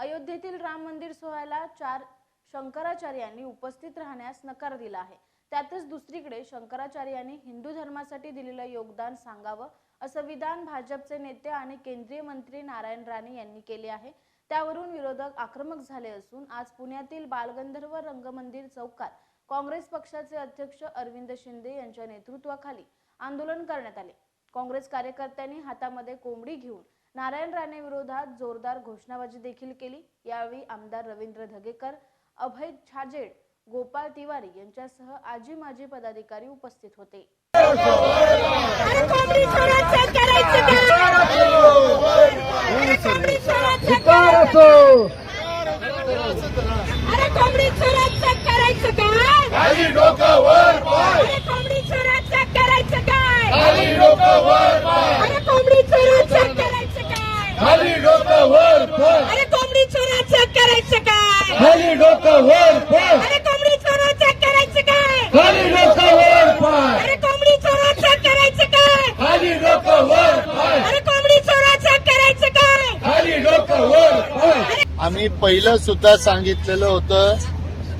अयोध्येतील राम मंदिर सोहळ्याला चार शंकराचार्यांनी उपस्थित राहण्यास नकार दिला आहे. त्यातच दुसरीकडे शंकराचार्यांनी हिंदू धर्मासाठी दिलेलं योगदान सांगावं असं विधान भाजपचे नेते आणि केंद्रीय मंत्री नारायण राणे यांनी केले आहे. त्यावरून विरोधक आक्रमक झाले असून आज पुण्यातील बालगंधर्व रंगमंदिर चौकात काँग्रेस पक्षाचे अध्यक्ष अरविंद शिंदे यांच्या नेतृत्वाखाली आंदोलन करण्यात आले. काँग्रेस कार्यकर्त्यांनी हातामध्ये कोंबडी घेऊन नारायण राणे विरोधात जोरदार घोषणाबाजी देखील केली. यावेळी आमदार रवींद्र धगेकर अभय छाजेड गोपाळ तिवारी यांच्यासह आजी माजी पदाधिकारी उपस्थित होते. अरे डोकं वर. अरे कोंबडी करायचं काय? खाली डोकं वर अरे कोंबडी करायचं काय? खाली डोकं वर पाय अरे कोंबडी करायचं काय? खाली डोकं वर पाय अरे कोंबडी करायचं काय? खाली डोकं वर पाय आम्ही पहिलं सुद्धा सांगितलेलं होतं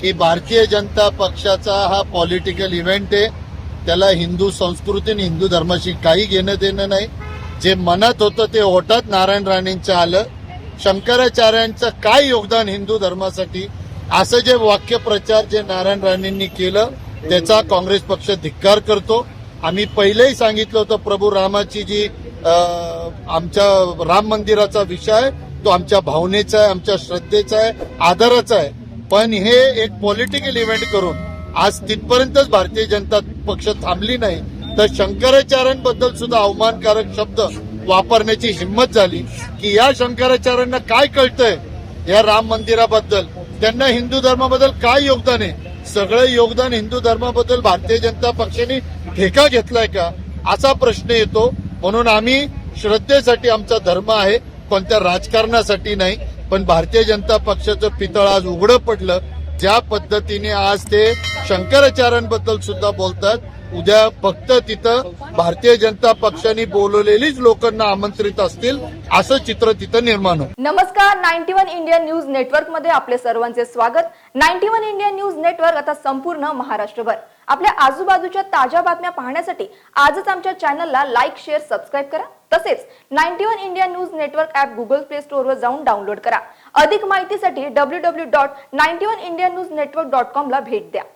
की भारतीय जनता पक्षाचा हा पॉलिटिकल इव्हेंट आहे. त्याला हिंदू संस्कृती आणि हिंदू धर्माशी काही घेणं देणं नाही. जे मनात होतं ते ओटात नारायण राणेंचं आलं. शंकराचार्यांचं काय योगदान हिंदू धर्मासाठी? असं जे वाक्यप्रचार जे नारायण राणेंनी केलं त्याचा काँग्रेस पक्ष धिक्कार करतो. आम्ही पहिलेही सांगितलं होतं प्रभू रामाची जी आमच्या राम मंदिराचा विषय आहे तो आमच्या भावनेचा आहे आमच्या श्रद्धेचा आहे आदराचा आहे. पण हे एक पॉलिटिकल इव्हेंट करून आज तिथपर्यंतच भारतीय जनता पक्ष थांबली नाही. तर शंकराचार्यांबद्दल सुद्धा अवमानकारक शब्द वापरण्याची हिंमत झाली की या शंकराचार्यांना काय कळतंय या राम मंदिराबद्दल? त्यांना हिंदू धर्माबद्दल काय योगदान आहे? सगळं योगदान हिंदू धर्माबद्दल भारतीय जनता पक्षाने ठेका घेतलाय का? असा प्रश्न येतो. म्हणून आम्ही श्रद्धेसाठी आमचा धर्म आहे कोणत्या राजकारणासाठी नाही पण भारतीय जनता पक्षाचं पितळ आज उघडं पडलं. ज्या पद्धतीने आज ते शंकराचार्यांबद्दल सुद्धा बोलतात उद्या फक्त तिथं भारतीय जनता पक्षाने बोलवलेलीच लोकांना आमंत्रित असतील असं चित्र तिथं निर्माण होईल नमस्कार नाईन्टी वन इंडियन न्यूज नेटवर्कमध्ये आपले सर्वांचे स्वागत. Ninety one Indian news network आता संपूर्ण महाराष्ट्रभर. आपल्या आजूबाजूच्या ताज्या बातम्या पाहण्यासाठी आजच आमच्या चॅनलला लाईक शेअर सबस्क्राईब करा. तसेच ninety one India news network app Google Play Store वर जाऊन डाउनलोड करा. अधिक माहितीसाठी W W dot ninety one India news network dot com ला भेट द्या.